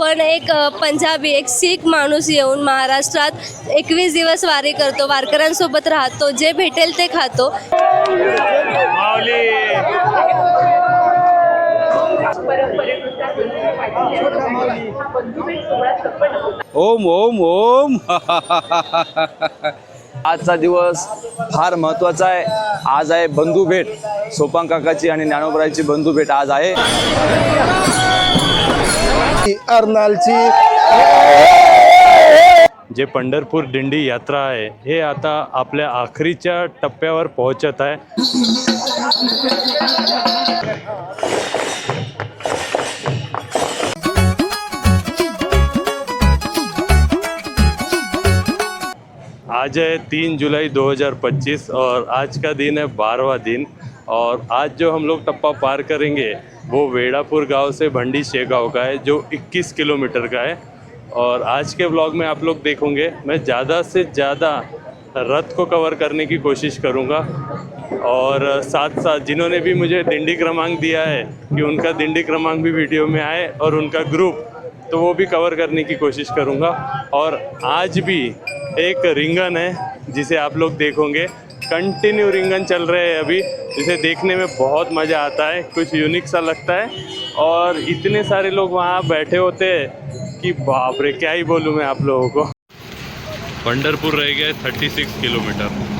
पण एक पंजाबी एक सीख माणूस येऊन महाराष्ट्रात एकवीस दिवस वारी करतो वारकऱ्यांसोबत राहतो जे भेटेल ते खातो. ओम ओम ओम. आजचा दिवस फार महत्त्वाचा आहे. आज आहे बंधू भेट. सोपांग काकाची आणि ज्ञानोबरायची बंधू भेट आज आहे. अर्नालची. जे पंढरपूर दिंडी यात्रा आहे हे आता आपल्या आखरीच्या टप्प्यावर पोहोचत आहे. आज है तीन जुलाई 2025 और आज का दिन है बारहवा दिन और आज जो हम लोग टप्पा पार करेंगे वो वेड़ापुर गाँव से भंडी शेगांव का है, जो 21 किलोमीटर का है। और आज के ब्लॉग में आप लोग देखोगे, मैं ज़्यादा से ज़्यादा रथ को कवर करने की कोशिश करूँगा। और साथ साथ जिन्होंने भी मुझे दिंडी क्रमांक दिया है, कि उनका दिंडी क्रमांक भी वीडियो में आए और उनका ग्रुप तो वो भी कवर करने की कोशिश करूँगा। और आज भी एक रिंगन है, जिसे आप लोग देखोगे। कंटिन्यू रिंगन चल रहे हैं अभी। जिसे देखने में बहुत मज़ा आता है, कुछ यूनिक सा लगता है। और इतने सारे लोग वहाँ बैठे होते हैं कि बाप रे, क्या ही बोलूँ मैं आप लोगों को। पंडरपुर रह गया थर्टी सिक्स किलोमीटर।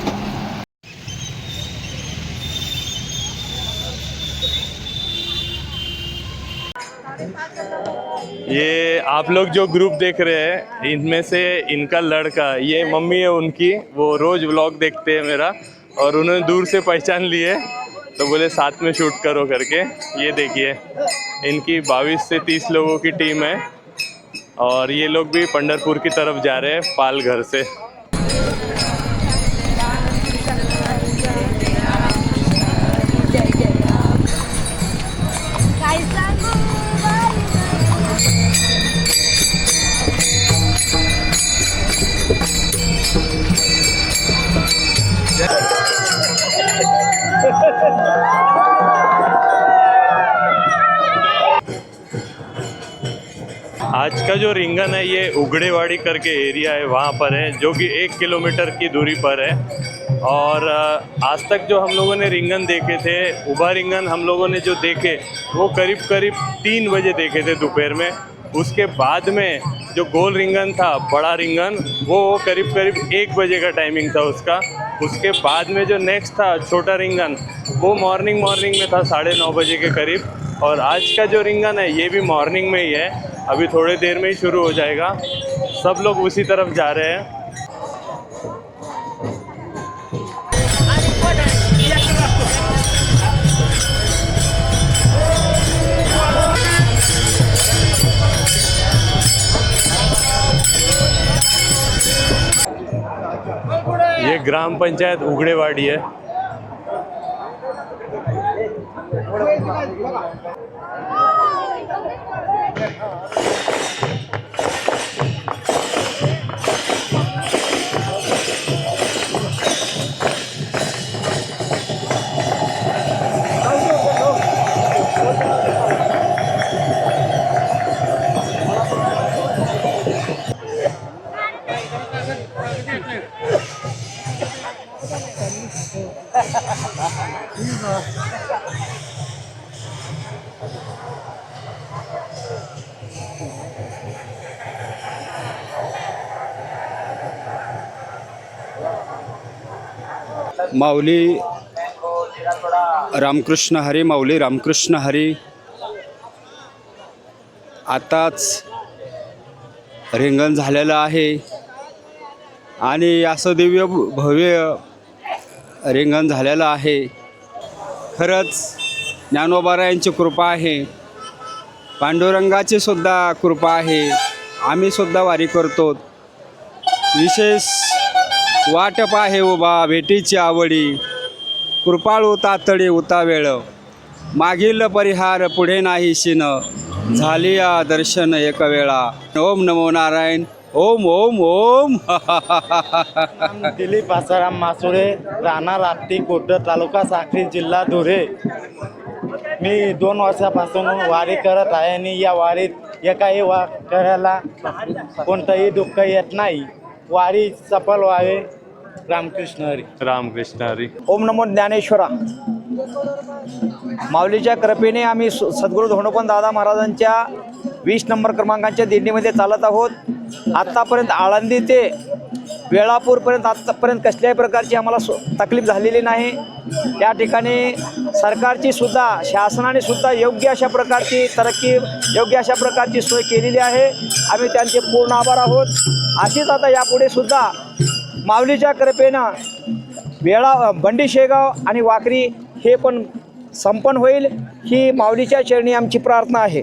ये आप लोग जो ग्रुप देख रहे हैं, इनमें से इनका लड़का, ये मम्मी है उनकी, वो रोज़ व्लॉग देखते हैं मेरा, और उन्होंने दूर से पहचान लिए तो बोले साथ में शूट करो करके। ये देखिए, इनकी 22 से 30 लोगों की टीम है, और ये लोग भी पंडरपुर की तरफ़ जा रहे हैं पाल घर से। जो रिंगन है, ये उगड़ेवाड़ी करके एरिया है, वहाँ पर है, जो कि एक किलोमीटर की दूरी पर है। और आज तक जो हम लोगों ने रिंगन देखे थे, उभा रिंगन हम लोगों ने जो देखे, वो करीब करीब तीन बजे देखे थे दोपहर में। उसके बाद में जो गोल रिंगन था, बड़ा रिंगन, वो करीब करीब एक बजे का टाइमिंग था उसका। उसके बाद में जो नेक्स्ट था, छोटा रिंगन, वो मॉर्निंग मॉर्निंग में था, साढ़े नौ बजे के करीब। और आज का जो रिंगन है, ये भी मॉर्निंग में ही है। अभी थोड़ी देर में ही शुरू हो जाएगा। सब लोग उसी तरफ़ जा रहे हैं। ये ग्राम पंचायत उगड़ेवाड़ी है। माऊली रामकृष्ण हरी माऊली रामकृष्ण हरी. आताच रिंगण झालेलं आहे. आणि असं दिव्य भव्य रिंगण झालेलं आहे. खरंच ज्ञानोबारायांची कृपा आहे. पांडुरंगाची सुद्धा कृपा आहे. आम्ही सुद्धा वारी करतो. विशेष वाटप आहे उभा भेटीची आवडी. कृपाळू तातडी उतावेळ. मागील परिहार पुढे नाही शिन झाली या दर्शन एक वेळा ओम नमो नारायण. ओम ओम ओम. दिलीप आसाराम मासुळे राणा राप्ती कोट तालुका साक्री जिल्हा धुळे. मी दोन वर्षापासून वारी करत आहे आणि या वारीत एकाही वा करायला कोणतंही दुःख येत नाही. वारी सफल व्हावे. रामकृष्ण हरी. रामकृष्ण हरी. ओम नमो ज्ञानेश्वरा. माऊलीच्या कृपेने आम्ही सु- सद्गुरू धोंडोपंत दादा महाराजांच्या वीस नंबर क्रमांकाच्या दिंडीमध्ये चालत आहोत. आत्तापर्यंत आळंदी ते वेळापूरपर्यंत आत्तापर्यंत कसल्याही प्रकारची आम्हाला सु तकलीफ झालेली नाही. त्या ठिकाणी सरकारची सुद्धा शासनाने सुद्धा योग्य अशा प्रकारची तरक्की योग्य अशा प्रकारची सोय केलेली आहे. आम्ही त्यांचे पूर्ण आभार आहोत. अशीच आता यापुढे सुद्धा माऊलीच्या कृपेनं वेळा बंडी शेगाव आणि वाकरी हे पण संपन्न होईल. ही माऊलीच्या चरणी आमची प्रार्थना आहे.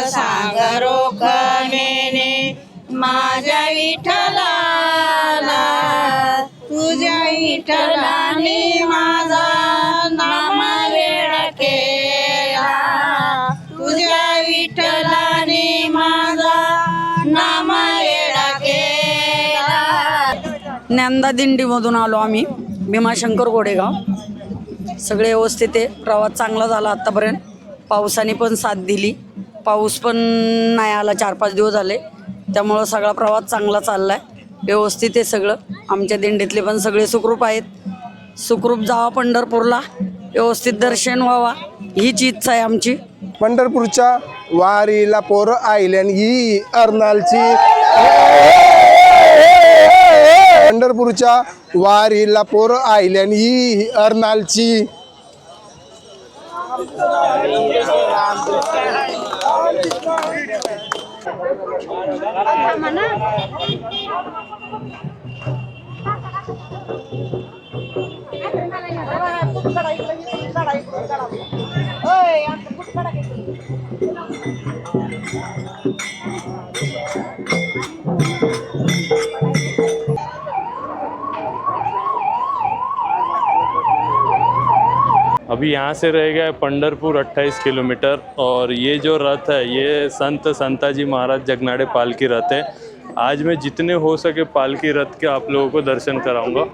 सांग सांग माझ्या विठ्ठलाला तुझ्या विठ्ठलाने माझा नाम वेळ केला. तुझ्या विठ्ठलाने माझा नाम वेळ केला. ज्ञानदा दिंडीमधून आलो आम्ही भीमाशंकर गोडेगाव. सगळे व्यवस्थित आहे प्रवास चांगला झाला आत्तापर्यंत पावसाने पण साथ दिली. पाऊस पण नाही आला चार पाच दिवस झाले. त्यामुळं सगळा प्रवास चांगला चालला आहे व्यवस्थित आहे सगळं. आमच्या दिंडीतले पण सगळे सुखरूप आहेत. सुखरूप जावा पंढरपूरला. व्यवस्थित दर्शन व्हावा. हीच इच्छा आहे आमची. पंढरपूरच्या वारीला पोरं आयल्यान ही अर्नालची पंढरपूरच्या वारीला पोरं आयल्यान ही अर्नालची ¡Ay, ay. अभी यहाँ से रहेगा पंडरपुर 28 किलोमीटर और ये जो रथ है, ये संत संताजी महाराज जगनाड़े पालकी रथ है। आज मैं जितने हो सके पालकी रथ के आप लोगों को दर्शन कराऊँगा।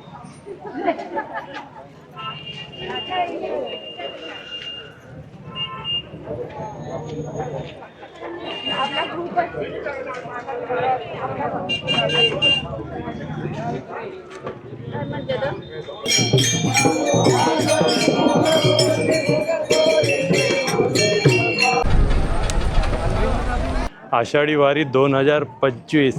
आषाढी वारी दोन हजार पंचवीस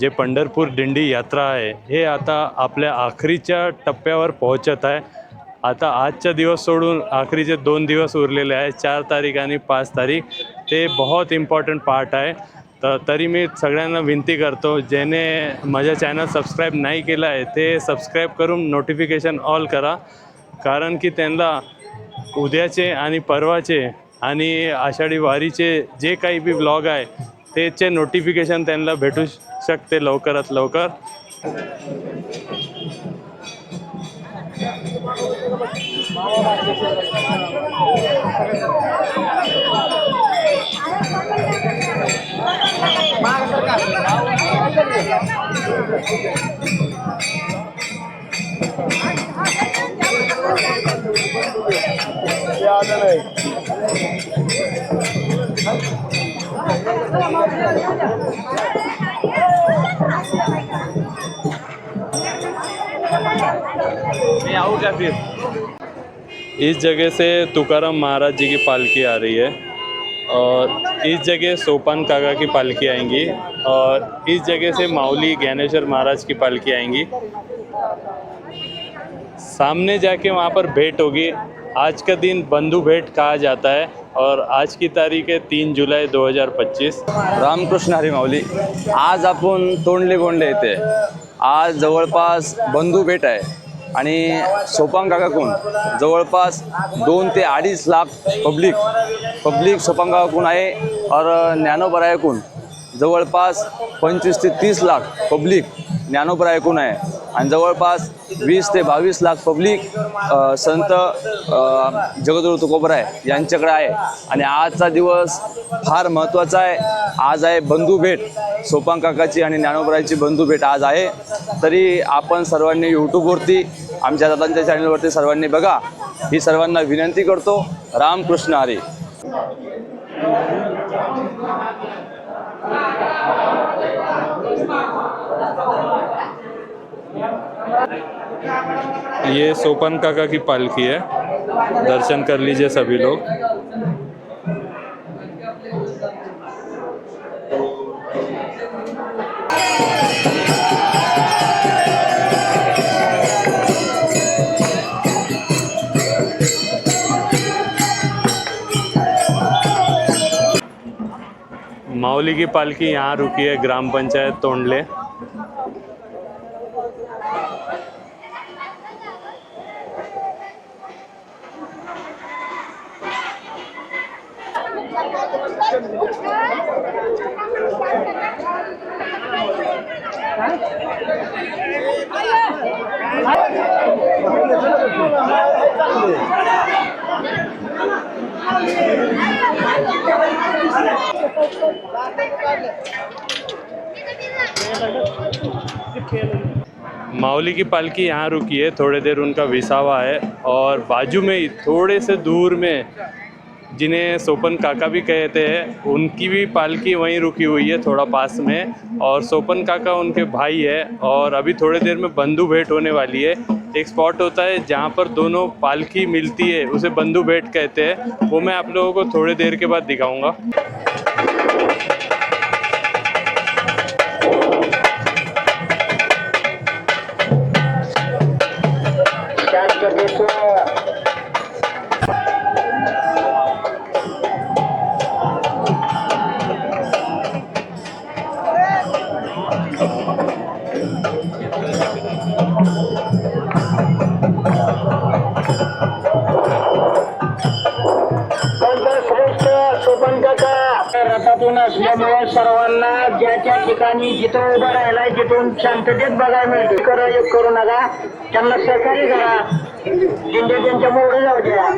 जे पंढरपूर दिंडी यात्रा आहे हे आता आपल्या आखरीच्या टप्प्यावर पोहोचत आहे. आता आजचा दिवस सोडून आखरीचे दोन दिवस उरलेले आहे चार तारीख आणि पाच तारीख. ते बहुत इम्पॉर्टंट पार्ट आहे. तर तरी मी सगळ्यांना विनंती करतो ज्याने माझ्या चॅनल सबस्क्राईब नाही केलं आहे ते सबस्क्राईब करून नोटिफिकेशन ऑल करा. कारण की त्यांना उद्याचे आणि परवाचे आणि आषाढी वारीचे जे काही बी ब्लॉग आहे त्याचे नोटिफिकेशन त्यांना भेटू शकते लवकरात लवकर. इस जगह से तुकाराम महाराज जी की पालकी आ रही है और इस जगह सोपान काका की पालकी आएँगी और इस जगह से माउली ज्ञानेश्वर महाराज की पालकी आएँगी। सामने जाके वहाँ पर भेंट होगी। आज का दिन बंधु भेंट कहा जाता है और आज की तारीख है तीन जुलाई 2025 रामकृष्ण हरी माऊली आज आपण तोंडले गोंडले येते आज जवळपास बंधू भेट आहे. आणि सोपान काकाकून जवळपास दोन ते अडीच लाख पब्लिक पब्लिक सोपान काकाकून आहे? और ज्ञानोबरायकून जवळपास पंचवीस ते तीस लाख पब्लिक ज्ञानोबर कोण आहे? आणि जवळपास वीस ते बावीस लाख पब्लिक संत अ, तुकोबराय यांच्याकडे आहे. आणि आजचा दिवस फार महत्त्वाचा आहे. आज आहे बंधू भेट. सोपान काकाची आणि ज्ञानोबरायची बंधू भेट आज आहे. तरी आपण सर्वांनी यूट्यूबवरती आमच्या दादांच्या चॅनलवरती सर्वांनी बघा. ही सर्वांना विनंती करतो. रामकृष्ण हरी. ये सोपन काका की पालकी है। दर्शन कर लीजिए सभी लोग। माऊली की पालकी यहाँ रुकी है ग्राम पंचायत तोंडले। माऊली की पालकी यहाँ रुकी है, थोड़ी देर उनका विसावा है और बाजू में ही, थोड़े से दूर में जिन्हें सोपन काका भी कहते हैं, उनकी भी पालकी वहीं रुकी हुई है, थोड़ा पास में और सोपन काका उनके भाई है और अभी थोड़ी देर में बंधु भेंट होने वाली है। एक स्पॉट होता है जहाँ पर दोनों पालकी मिलती है उसे बंधु बेट कहते हैं। वो मैं आप लोगों को थोड़ी देर के बाद दिखाऊंगा। ठिकाणी जिथं उभं राहिलाय तिथून शांततेत बघायला मिळते कर एक करू नका. त्यांना सहकार्य करा. जिंदे त्यांच्या मोठं जाऊ द्या.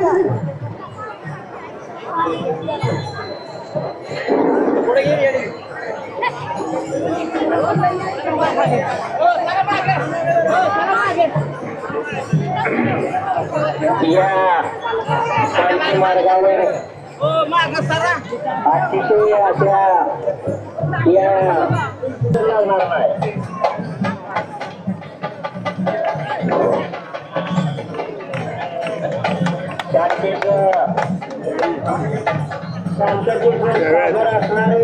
या मार्गावर हो, अतिशय अशा या लागणार नाही. शांततेचं असणारे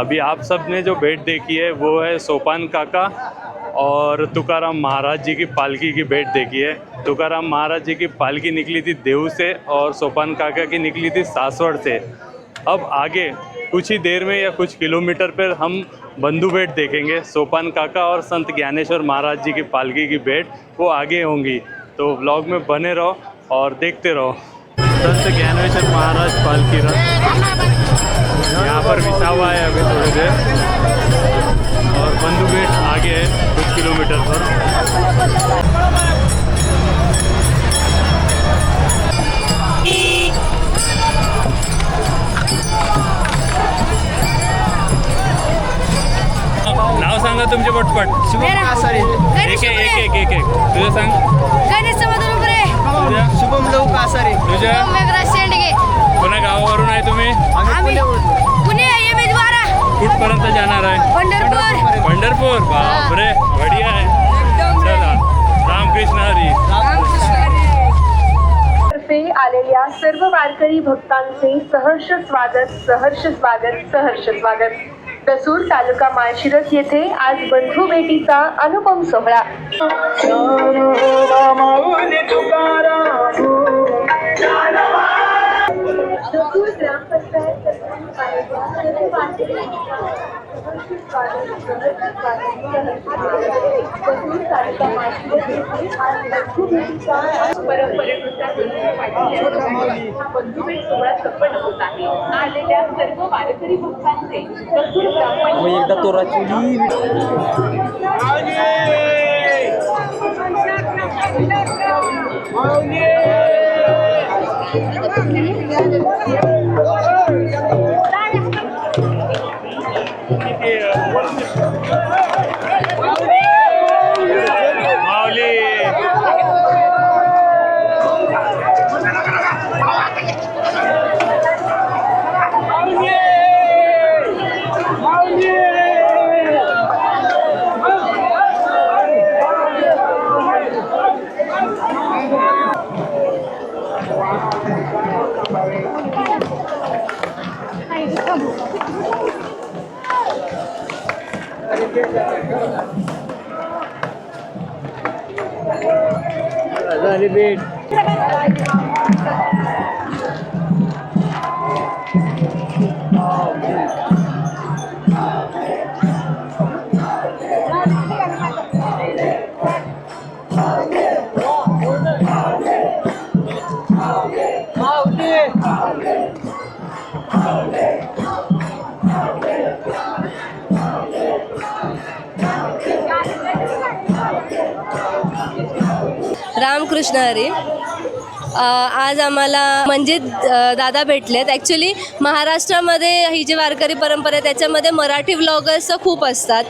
अभी आप सबने जो भेंट देखी है, वो है सोपान काका और तुकाराम महाराज जी की पालकी की भेंट देखी है। तुकाराम महाराज जी की पालकी निकली थी देव से और सोपान काका की निकली थी सासवड़ से। अब आगे, कुछ ही देर में या कुछ किलोमीटर पर हम बंधु भेंट देखेंगे। सोपान काका और संत ज्ञानेश्वर महाराज जी की पालकी की भेंट, वो आगे होंगी। तो ब्लॉग में बने रहो और देखते रहो। संत ज्ञानेश्वर महाराज पालकी रथ। यहाँ पर बिछा हुआ है अभी थोड़ी देर। और बंधु गेट आगे है कुछ किलोमीटर पर। नाव सांगा तुमचे पटपट। एक एक एक एक एक एक. तुझं सांग. शुभम लव कासारे तुझ्या कोणा गावावरून आहे तुम्ही पुणे कुठपर्यंत जाणार आहे पंढरपूर पंढरपूर बापरे बढिया आहे चला रामकृष्ण हरी तर्फे आलेल्या सर्व वारकरी भक्तांचे सहर्ष स्वागत सहर्ष स्वागत सहर्ष स्वागत दसूर तालुका माळशिरस येथे आज बंधू भेटीचा अनुपम सोहळा परंपरेनुसार हा बंधुभेट सोहळा संपन्न होत आहे आलेल्या सर्व वारकरी भक्तांचे झाली हरी अ, आज आम्हाला म्हणजे दादा भेटलेत. ॲक्च्युली महाराष्ट्रामध्ये ही जी वारकरी परंपरा आहे त्याच्यामध्ये मराठी व्लॉगर्स खूप असतात.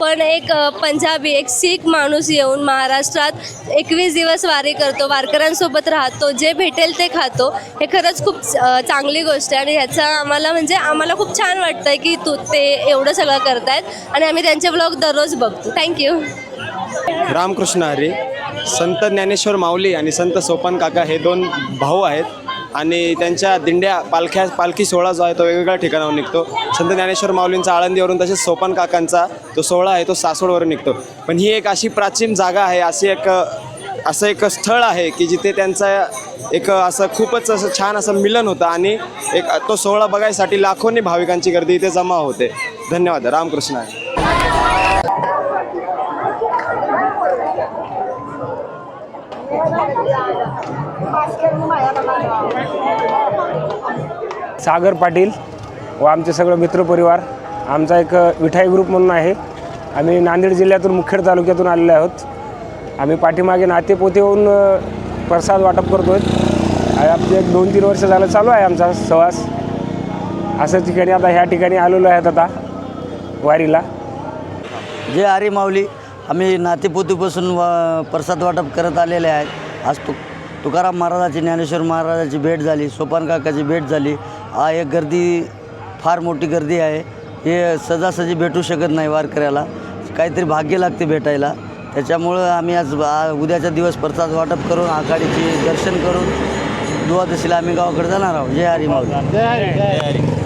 पण एक पंजाबी एक सीख माणूस येऊन महाराष्ट्रात एकवीस दिवस वारी करतो वारकऱ्यांसोबत राहतो जे भेटेल ते खातो. हे खरंच खूप चांगली गोष्ट आहे आणि ह्याचा आम्हाला म्हणजे आम्हाला खूप छान वाटतं आहे की तू ते एवढं सगळं करतायत आणि आम्ही त्यांचे व्लॉग दररोज बघतो. Thank you Ramkrishna Hari. संत ज्ञानेश्वर माऊली आणि संत सोपान काका हे दोन भाऊ आहेत. आणि त्यांच्या दिंड्या पालख्या पालखी सोहळा जो आहे तो वेगवेगळ्या ठिकाणावर निघतो. संत ज्ञानेश्वर माऊलींचा आळंदीवरून तसेच सोपान काकांचा तो सोहळा आहे तो सासवडवरून निघतो. पण ही एक अशी प्राचीन जागा आहे अशी एक असं एक स्थळ आहे की जिथे त्यांचा एक असं खूपच असं छान असं मिलन होतं आणि एक तो सोहळा बघायसाठी लाखोनी भाविकांची गर्दी इथे जमा होते. धन्यवाद. रामकृष्ण सागर पाटील व आमचे सगळं मित्रपरिवार आमचा एक विठाई ग्रुप म्हणून आहे. आम्ही नांदेड जिल्ह्यातून मुखेड तालुक्यातून आलेलो आहोत. आम्ही पाठीमागे नातेपोते होऊन प्रसाद वाटप करतो आहे आमचे एक दोन तीन वर्ष झालं चालू आहे आमचा सहवास. असं ठिकाणी आता ह्या ठिकाणी आलेलो आहेत आता वारीला. जे आरे माऊली. आम्ही नातेपोतीपासून व प्रसाद वाटप करत आलेले आहेत आज तो तुकाराम महाराजाची ज्ञानेश्वर महाराजाची भेट झाली सोपान काकाची भेट झाली. हा एक गर्दी फार मोठी गर्दी आहे. हे सजासजी भेटू शकत नाही वारकऱ्याला. काहीतरी भाग्य लागते भेटायला. त्याच्यामुळं आम्ही आज उद्याचा दिवस प्रसाद वाटप करून आखाडीची दर्शन करून दुवादशीला आम्ही गावाकडे जाणार आहोत. जय हरी माऊली. जय हरी. जय हरी.